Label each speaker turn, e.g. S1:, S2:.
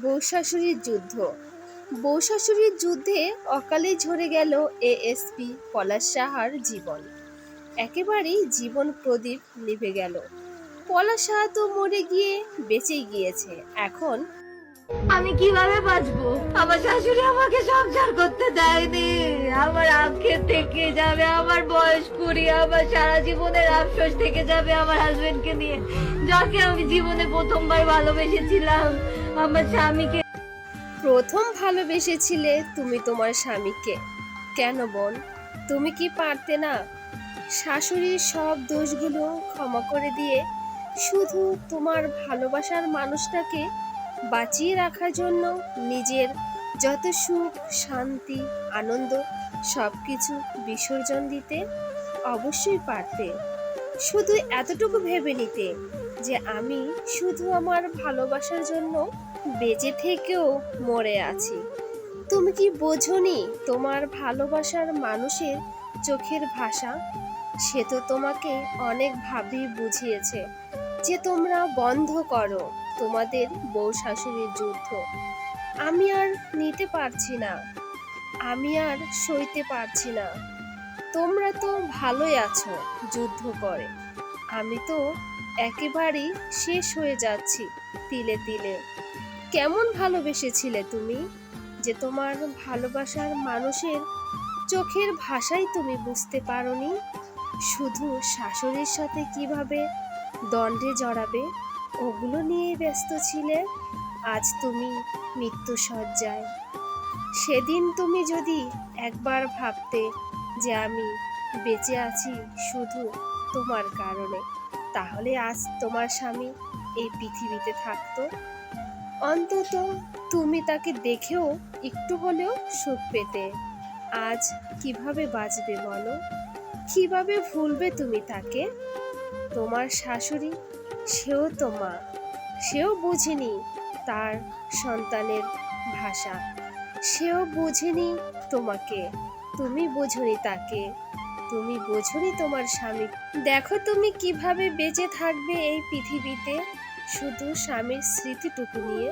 S1: বউ শাশুড়ির যুদ্ধ। বৌশাশুড়ির যুদ্ধে অকালে ঝরে গেল এএসপি পলাশ সাহার জীবন। একেবারেই জীবন প্রদীপ নিভে গেল। পলাশ সাহা তো মরে গিয়ে বেঁচে গিয়েছে। এখন
S2: আমি কীভাবে বাঁচবো? আমার শাশুড়ি আমাকে সংসার করতে দেয়নি। আমার আখে থেকে যাবে, আমার বয়স কুড়ি, আমার সারা জীবনের আফসোস থেকে যাবে আমার হাজবেন্ডকে নিয়ে। যাকে আমি জীবনে প্রথমবার ভালোবেসেছিলাম, আমার স্বামীকে।
S1: প্রথম ভালোবেসেছিলে তুমি তোমার স্বামীকে? কেন বোন? তুমি কি পারতে না? শাশুড়ির সব দোষগুলো ক্ষমা করে দিয়ে শুধু তোমার ভালোবাসার মানুষটাকে বাঁচিয়ে রাখার জন্য নিজের যত সুখ, শান্তি, আনন্দ সব কিছু বিসর্জন দিতে অবশ্যই পারতে। শুধু এতটুকু ভেবে নিতে যে আমি শুধু আমার ভালোবাসার জন্য বেঁচে থেকেও মরে আছি। তুমি কি বোঝনি তোমার ভালোবাসার মানুষের চোখের ভাষা? সে তো তোমাকে অনেক ভাবেই বুঝিয়েছে যে তোমরা বন্ধ করো তোমাদের বউ শাশুড়ির যুদ্ধ। আমি আর নিতে পারছি না। আমি আর সইতে পারছি না। তোমরা তো ভালোই আছো যুদ্ধ করে। আমি তো একেবারেই শেষ হয়ে যাচ্ছি তিলে তিলে। কেমন ভালোবেসেছিলে তুমি? যে তোমার ভালোবাসার মানুষের চোখের ভাষাই তুমি বুঝতে পারোনি? শুধু শাশুড়ির সাথে কীভাবে দণ্ডে জড়াবে, ওগুলো নিয়ে ব্যস্ত ছিলে? আজ তুমি মৃত্যু সজ্জায় সেদিন তুমি যদি একবার ভাবতে যে আমি বেঁচে আছি শুধু তোমার কারণে, তাহলে আজ তোমার স্বামী এই পৃথিবীতে থাকতো। অন্তত তুমি তাকে দেখেও একটু হলেও সুখ পেতে। আজ কীভাবে বাঁচবে বলো? কীভাবে ভুলবে তুমি তাকে? তোমার শাশুড়ি সেও তো মা, সেও বুঝেনি তার সন্তানের ভাষা। সেও বোঝেনি তোমাকে, তুমি বোঝনি তাকে, তুমি বোঝনি তোমার স্বামী। দেখো তুমি কীভাবে বেঁচে থাকবে এই পৃথিবীতে, শুধু স্বামীর স্মৃতিটুকু নিয়ে।